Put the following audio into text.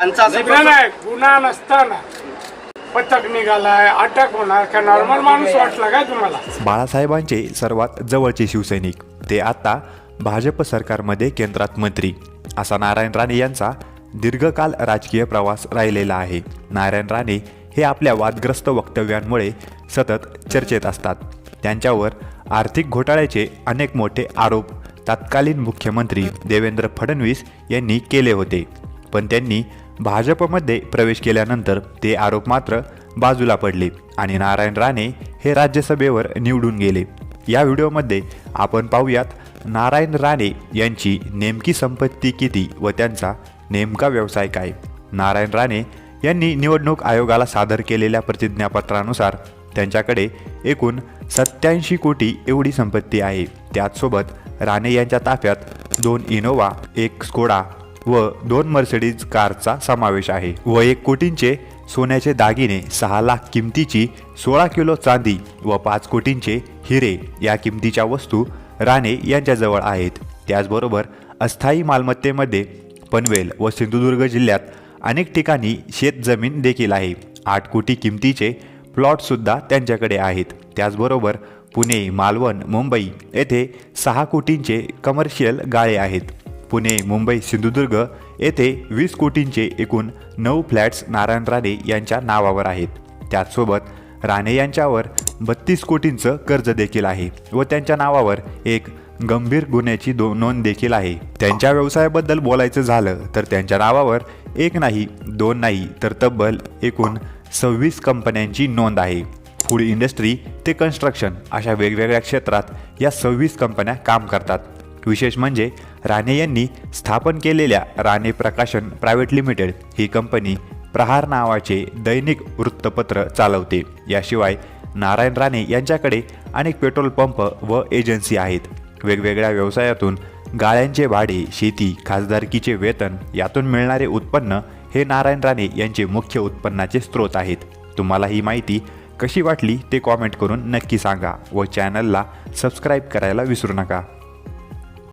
त्यांचा नाही गुन्हा नसताना पथक निघालाय अटक होणार का नॉर्मल माणूस वाटला काय तुम्हाला? बाळासाहेबांचे सर्वात जवळचे शिवसैनिक. ते आता भाजप सरकारमध्ये केंद्रात मंत्री. असा नारायण राणे यांचा दीर्घकाल राजकीय प्रवास राहिलेला आहे. नारायण राणे हे आपल्या वादग्रस्त वक्तव्यांमुळे सतत चर्चेत असतात. त्यांच्यावर आर्थिक घोटाळ्याचे अनेक मोठे आरोप तत्कालीन मुख्यमंत्री देवेंद्र फडणवीस यांनी केले होते. पण त्यांनी भाजपमध्ये प्रवेश केल्यानंतर ते आरोप मात्र बाजूला पडले आणि नारायण राणे हे राज्यसभेवर निवडून गेले. या व्हिडिओमध्ये आपण पाहूयात नारायण राणे यांची नेमकी संपत्ती किती व त्यांचा नेमका व्यवसाय काय? नारायण राणे यांनी निवडणूक आयोगाला सादर केलेल्या प्रतिज्ञापत्रानुसार त्यांच्याकडे एकूण सत्याऐंशी कोटी एवढी संपत्ती आहे. त्याचसोबत राणे यांच्या ताफ्यात दोन इनोवा एक स्कोडा व दोन मर्सिडीज कारचा समावेश आहे. व एक कोटींचे सोन्याचे दागिने सहा लाख किमतीची सोळा किलो चांदी व पाच कोटींचे हिरे या किमतीच्या वस्तू राणे यांच्याजवळ आहेत. त्याचबरोबर अस्थायी मालमत्तेमध्ये पनवेल व सिंधुदुर्ग जिल्ह्यात अनेक ठिकाणी शेतजमीन देखील आहे. आठ कोटी किमतीचे प्लॉटसुद्धा त्यांच्याकडे आहेत. त्याचबरोबर पुणे मालवण मुंबई येथे सहा कोटींचे कमर्शियल गाळे आहेत. पुणे मुंबई सिंधुदुर्ग येथे वीस कोटींचे एकूण नऊ फ्लॅट्स नारायण राणे यांच्या नावावर आहेत. त्याचसोबत राणे यांच्यावर बत्तीस कोटींचं कर्ज देखील आहे व त्यांच्या नावावर एक गंभीर गुन्ह्याची दो नोंद देखील आहे. त्यांच्या व्यवसायाबद्दल बोलायचं झालं तर त्यांच्या नावावर एक नाही दोन नाही तर तब्बल एकूण सव्वीस कंपन्यांची नोंद आहे. फूड इंडस्ट्री ते कन्स्ट्रक्शन अशा वेगवेगळ्या क्षेत्रात या सव्वीस कंपन्या काम करतात. विशेष म्हणजे राणे यांनी स्थापन केलेल्या राणे प्रकाशन प्रायव्हेट लिमिटेड ही कंपनी प्रहार नावाचे दैनिक वृत्तपत्र चालवते. याशिवाय नारायण राणे यांच्याकडे अनेक पेट्रोल पंप व एजन्सी आहेत. वेगवेगळ्या व्यवसायातून गाळ्यांचे भाडे शेती खासदारकीचे वेतन यातून मिळणारे उत्पन्न हे नारायण राणे यांचे मुख्य उत्पन्नाचे स्रोत आहेत. तुम्हाला ही माहिती कशी वाटली ते कॉमेंट करून नक्की सांगा व चॅनलला सबस्क्राईब करायला विसरू नका.